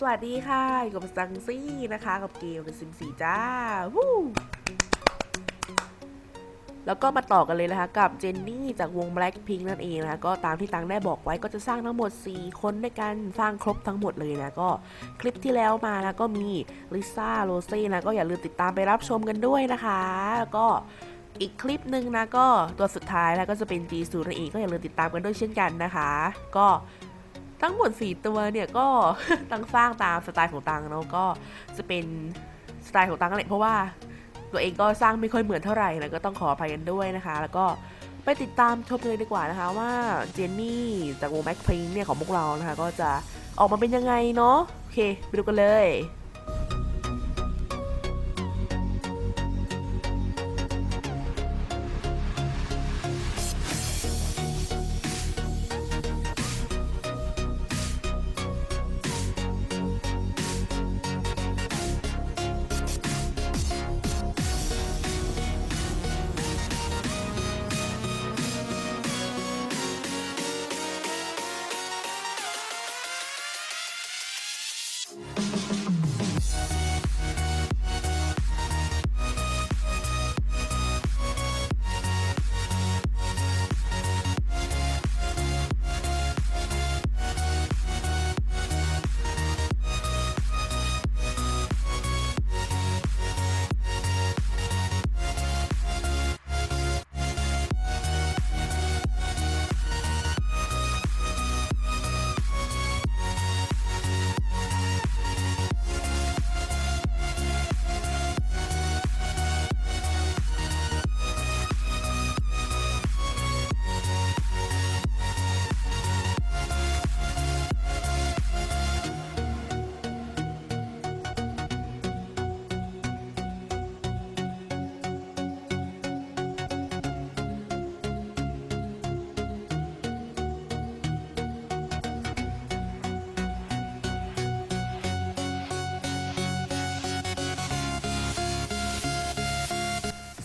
สวัสดีค่ะอยู่กับซังซี่นะคะ กับเกม The Sims 4จ้าวู้แล้วก็มาต่อกันเลยนะคะ กับเจนนี่จากวง Blackpink นั่นเองนะคะก็ตามที่ตังได้บอกไว้ก็จะสร้างทั้งหมด 4 คนด้วยกันสร้างครบทั้งหมดเลยนะก็คลิปที่แล้วมานะก็มีลิซ่าโรเซ่นะก็อย่าลืมติดตามไปรับชมกันด้วยนะคะ แล้วก็อีกคลิปหนึ่งนะก็ตัวสุดท้ายแล้วก็จะเป็นจีซูนั่นเองก็อย่าลืมติดตามกันด้วยเช่นกันนะคะ ก็ ทั้งหมด 4 ตัวเนี่ยก็ตังสร้างตามสไตล์ของตังเนาะก็จะเป็นสไตล์ของตังกันแหละเพราะว่าตัวเองก็สร้างไม่ค่อยเหมือนเท่าไหร่นะก็ต้องขออภัยกันด้วยนะคะ แล้วก็ไปติดตามชมเลยดีกว่านะคะว่าเจนนี่จากวงแบ็คพิงเนี่ยของพวกเรานะคะ ก็จะออกมาเป็นยังไงเนาะโอเค ไปดูกันเลย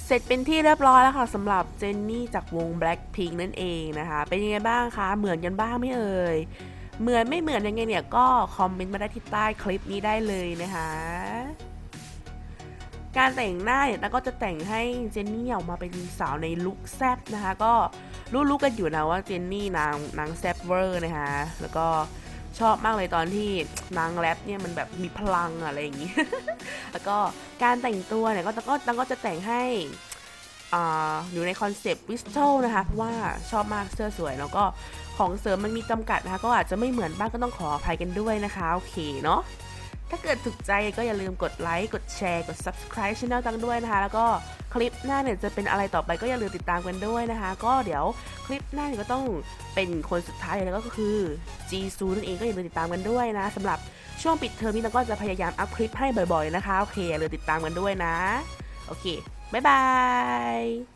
เสร็จเป็นที่เรียบร้อยแล้วค่ะสำหรับเจนนี่จากวง Blackpink นั่นเองนะคะ เป็นยังไงบ้างคะ เหมือนกันบ้างไหม่เอ่ย เหมือนไม่เหมือนยังไงเนี่ยก็คอมเมนต์มาได้ที่ใต้คลิปนี้ได้เลยนะคะการแต่งหน้าเนี่ยแล้วก็จะแต่งให้เจนนี่ออกมาเป็นสาวในลุคแซบนะคะ ก็รู้ๆกันอยู่นะว่าเจนนี่นางนางแซบเวอร์นะคะ แล้วก็ ชอบมากเลยตอนที่นางแรปเนี่ยมันแบบมีพลังอะไรอย่างนี้ แล้วก็การแต่งตัวเนี่ยก็ตังก็ตังก็จะแต่งให้ออยู่ในคอนเซปต์วิสโตนะคะ เพราะว่าชอบมากเสื้อสวย แล้วก็ของเสริมมันมีจำกัดนะคะ ก็อาจจะไม่เหมือนบ้างก็ต้องขออภัยกันด้วยนะคะ โอเคเนาะ ถ้าเกิดถูกใจก็อย่าลืมกดไลค์ กดแชร์ กด subscribe channel ตังด้วยนะคะ แล้วก็คลิปหน้าเนี่ยจะเป็นอะไรต่อไปก็อย่าลืมติดตามกันด้วยนะคะ ก็เดี๋ยวคลิปหน้าเนี่ยก็ต้องเป็นคนสุดท้ายเลยก็คือจีซูนั่นเองก็อย่าลืมติดตามกันด้วยนะสำหรับช่วงปิดเทอมนี้เราก็จะพยายามอัพคลิปให้บ่อยๆนะคะ โอเคอย่าลืมติดตามกันด้วยนะ โอเค บ๊ายบาย